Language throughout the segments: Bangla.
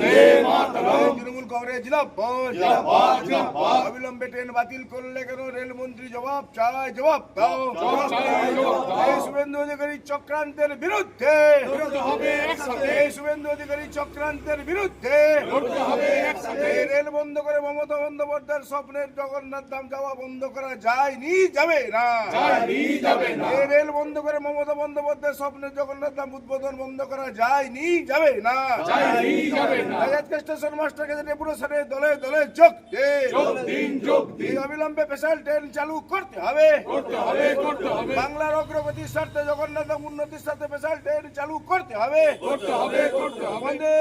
তৃণমূল কংগ্রেস জিন্দাবাদ অবিলম্বে ট্রেন বাতিল করলে কেন রেলমন্ত্রী জবাব চায় জবাব দাও। শুভেন্দু অধিকারী চক্রান্তের বিরুদ্ধে। শুভেন্দু অধিকারী চক্রান্তের বিরুদ্ধে। রেল বন্ধ করে মমতা বন্দ্যোপাধ্যায়ের স্বপ্নের জগন্নাথ ধাম যাওয়া বন্ধ করা যায়নি যাবে না। রেল বন্ধ করে মমতা বন্দ্যোপাধ্যায়ের স্বপ্নের জগন্নাথ ধাম উদ্বোধন বন্ধ করা যায়নি যাবে না। স্টেশন মাস্টারকে ডেপুটেশনে দলে দলে যোগ দিন। এই অবিলম্বে স্পেশাল ট্রেন চালু করতে হবে। বাংলার অগ্রগতির স্বার্থে জগন্নাথ উন্নতির স্বার্থে স্পেশাল ট্রেন চালু করতে হবে। বন্দে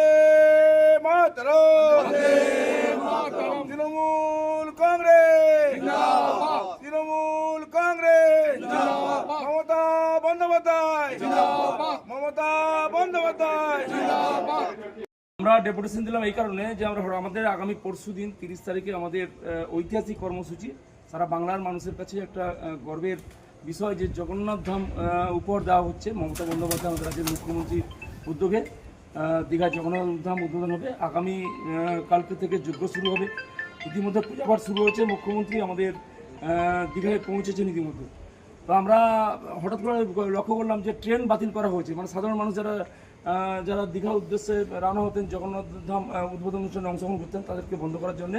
মাতরম। তৃণমূল কংগ্রেস। তৃণমূল কংগ্রেস। মমতা বন্দ্যোপাধ্যায়। মমতা বন্দ্যোপাধ্যায়। আমরা ডেপুটেশন দিলাম এই কারণে যে আমরা আমাদের আগামী পরশু দিন তিরিশ তারিখে আমাদের ঐতিহাসিক কর্মসূচি। সারা বাংলার মানুষের কাছে একটা গর্বের বিষয় যে জগন্নাথ ধাম উপহার দেওয়া হচ্ছে মমতা বন্দ্যোপাধ্যায় আমাদের রাজ্যের মুখ্যমন্ত্রীর উদ্যোগে। দীঘায় জগন্নাথ ধাম উদ্বোধন হবে। আগামী কালকে থেকে যজ্ঞ শুরু হবে। ইতিমধ্যে পূজাপাঠ শুরু হয়েছে। মুখ্যমন্ত্রী আমাদের দীঘায় পৌঁছেছেন ইতিমধ্যে। তো আমরা হঠাৎ করে লক্ষ্য করলাম যে ট্রেন বাতিল করা হয়েছে। মানে সাধারণ মানুষ যারা যারা দীঘার উদ্দেশ্যে রওনা হতেন, জগন্নাথ ধাম উদ্বোধন অনুষ্ঠানে অংশগ্রহণ করতেন, তাদেরকে বন্ধ করার জন্য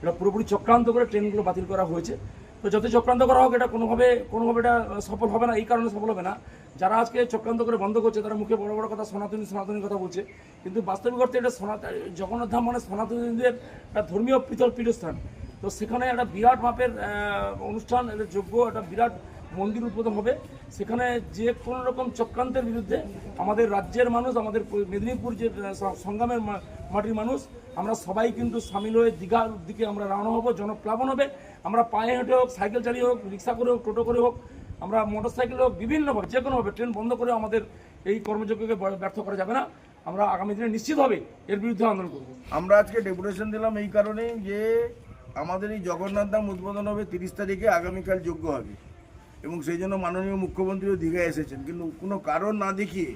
এটা পুরোপুরি চক্রান্ত করে ট্রেনগুলো বাতিল করা হয়েছে। তো যত চক্রান্ত করা হোক, এটা কোনোভাবে কোনোভাবে এটা সফল হবে না, এই কারণে সফল হবে না। যারা আজকে চক্রান্ত করে বন্ধ করছে, তারা মুখে বড় বড় কথা, সনাতনী সনাতনী কথা বলছে। কিন্তু বাস্তবিক অর্থে এটা সনাতন জগন্নাথ ধাম মানে সনাতনীদের একটা ধর্মীয় পৃথক পীঠস্থান। তো সেখানে একটা বিরাট মাপের অনুষ্ঠান একটা যোগ্য, একটা বিরাট মন্দির উদ্বোধন হবে। সেখানে যে কোনো রকম চক্রান্তের বিরুদ্ধে আমাদের রাজ্যের মানুষ, আমাদের মেদিনীপুর যে সংগ্রামের মাটির মানুষ, আমরা সবাই কিন্তু সামিল হয়ে দীঘার দিকে আমরা রওনা হব। জনপ্লাবন হবে। আমরা পায়ে হেঁটে হোক, সাইকেল চালিয়ে হোক, রিক্সা করে হোক, টোটো করে হোক, আমরা মোটর সাইকেল হোক বিভিন্নভাবে যে কোনোভাবে ট্রেন বন্ধ করে আমাদের এই কর্মযজ্ঞকে ব্যর্থ করা যাবে না। আমরা আগামী দিনে নিশ্চিতভাবে এর বিরুদ্ধে আন্দোলন করব। আমরা আজকে ডেপুটেশন দিলাম এই কারণে যে আমাদের এই জগন্নাথ ধাম উদ্বোধন হবে তিরিশ তারিখে, আগামীকাল যোগ্য হবে। এবং সেই জন্য মাননীয় মুখ্যমন্ত্রীও দীঘায় এসেছেন। কিন্তু কোনো কারণ না দেখিয়ে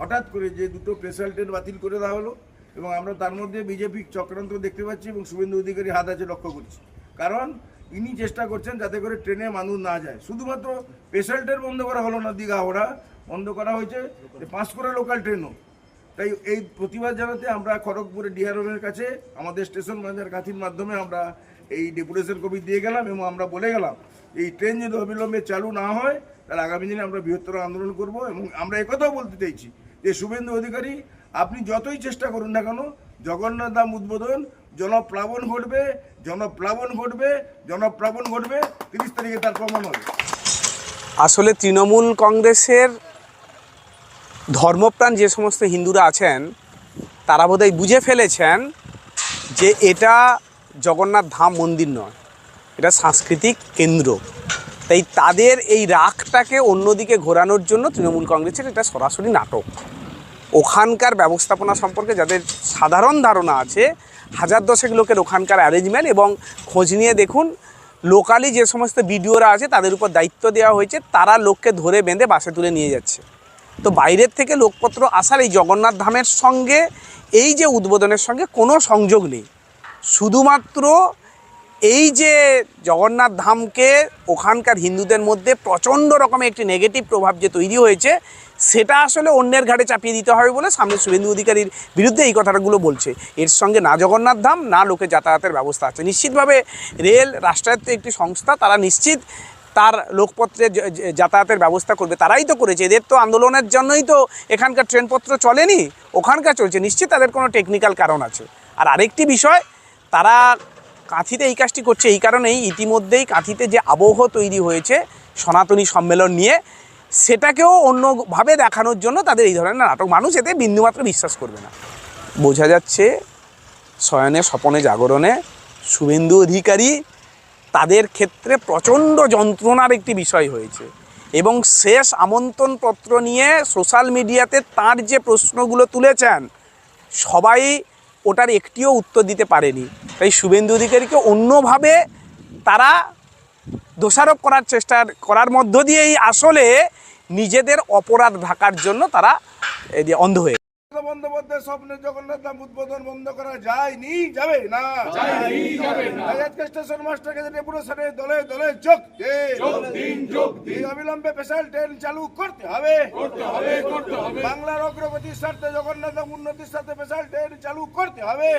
হঠাৎ করে যে দুটো স্পেশাল ট্রেন বাতিল করে দেওয়া হলো এবং আমরা তার মধ্যে বিজেপি চক্রান্ত দেখতে পাচ্ছি এবং শুভেন্দু অধিকারী হাত আছে লক্ষ্য করছি। কারণ ইনি চেষ্টা করছেন যাতে করে ট্রেনে মানুষ না যায়। শুধুমাত্র স্পেশাল ট্রেন বন্ধ করা হলো না দীঘা হাওড়া বন্ধ করা হয়েছে পাঁশকুড়া লোকাল ট্রেনও তাই এই প্রতিবাদ জানাতে আমরা খড়গপুরে ডিআরএমের কাছে, আমাদের স্টেশন ম্যানেজার কাথির মাধ্যমে আমরা এই ডেপুটেশন কপি দিয়ে গেলাম এবং আমরা বলে গেলাম, এই ট্রেন যদি অবিলম্বে চালু না হয়, তাহলে আগামী দিনে আমরা বৃহত্তর আন্দোলন করব এবং আমরা একথাও বলতে চাইছি যে শুভেন্দু অধিকারী, আপনি যতই চেষ্টা করুন না কেন, জগন্নাথ ধাম উদ্বোধন, জনপ্লাবন ঘটবে জনপ্লাবন ঘটবে জনপ্লাবন ঘটবে, তিরিশ তারিখে তার প্রমাণ হবে। আসলে তৃণমূল কংগ্রেসের ধর্মপ্রাণ যে সমস্ত হিন্দুরা আছেন, তারা বোধহয় বুঝে ফেলেছেন যে এটা জগন্নাথ ধাম মন্দির নয়, এটা সাংস্কৃতিক কেন্দ্র। তাই তাদের এই রাগটাকে অন্যদিকে ঘোরানোর জন্য তৃণমূল কংগ্রেসের এটা সরাসরি নাটক। ওখানকার ব্যবস্থাপনা সম্পর্কে যাদের সাধারণ ধারণা আছে, হাজার দশেক লোকের ওখানকার অ্যারেঞ্জমেন্ট এবং খোঁজ নিয়ে দেখুন লোকালি যে সমস্ত বিডিওরা আছে তাদের উপর দায়িত্ব দেওয়া হয়েছে, তারা লোককে ধরে বেঁধে বাসে তুলে নিয়ে যাচ্ছে। তো বাইরের থেকে লোকপত্র আসার এই জগন্নাথ ধামের সঙ্গে, এই যে উদ্বোধনের সঙ্গে কোনো সংযোগ নেই। শুধুমাত্র এই যে জগন্নাথ ধামকে ওখানকার হিন্দুদের মধ্যে প্রচণ্ড রকমের একটি নেগেটিভ প্রভাব যে তৈরি হয়েছে, সেটা আসলে অন্যের ঘাড়ে চাপিয়ে দিতে হবে বলে সামনে শুভেন্দু অধিকারীর বিরুদ্ধে এই কথাগুলো বলছে। এর সঙ্গে না জগন্নাথ ধাম, না লোকে যাতায়াতের ব্যবস্থা আছে। নিশ্চিতভাবে রেল, রাষ্ট্রায়ত্ত একটি সংস্থা, তারা নিশ্চিত তার য- যাতায়াতের ব্যবস্থা করবে। তারাই তো করেছে। এদের তো আন্দোলনের জন্যই তো এখানকার ট্রেনপত্র চলেনি, ওখানকার চলছে। নিশ্চিত তাদের কোনো টেকনিক্যাল কারণ আছে। আর আরেকটি বিষয় তারা কাঁথিতে এই কাজটি করছে। এই কারণেই ইতিমধ্যেই কাঁথিতে যে আবহ তৈরি হয়েছে সনাতনী সম্মেলন নিয়ে, সেটাকেও অন্যভাবে দেখানোর জন্য তাদের এই ধরনের নাটক। মানুষ এতে বিন্দুমাত্র বিশ্বাস করবে না। বোঝা যাচ্ছে শয়নে, স্বপনে, জাগরণে শুভেন্দু অধিকারী তাদের ক্ষেত্রে প্রচণ্ড যন্ত্রণার একটি বিষয় হয়েছে এবং শেষ আমন্ত্রণপত্র নিয়ে সোশ্যাল মিডিয়াতে তার যে প্রশ্নগুলো তুলেছেন, সবাই ওটার একটিও উত্তর দিতে পারেনি। তাই শুভেন্দু অধিকারীকে অন্যভাবে তারা দোষারোপ করার চেষ্টা, করার মধ্য দিয়েই আসলে নিজেদের অপরাধ ঢাকার জন্য তারা অন্ধ হয়ে মমতা বন্দ্যোপাধ্যায়ের স্বপ্নের জগন্নাথ ধাম উদ্বোধন বন্ধ করা যায়নি যাবে না। আজকে স্টেশন মাস্টারকে ডেপুটেশনে দলে দলে যোগ অবিলম্বে স্পেশাল ট্রেন চালু করতে হবে। বাংলার অগ্রগতির স্বার্থে জগন্নাথ ধাম উন্নতির স্বার্থে স্পেশাল ট্রেন চালু করতে হবে।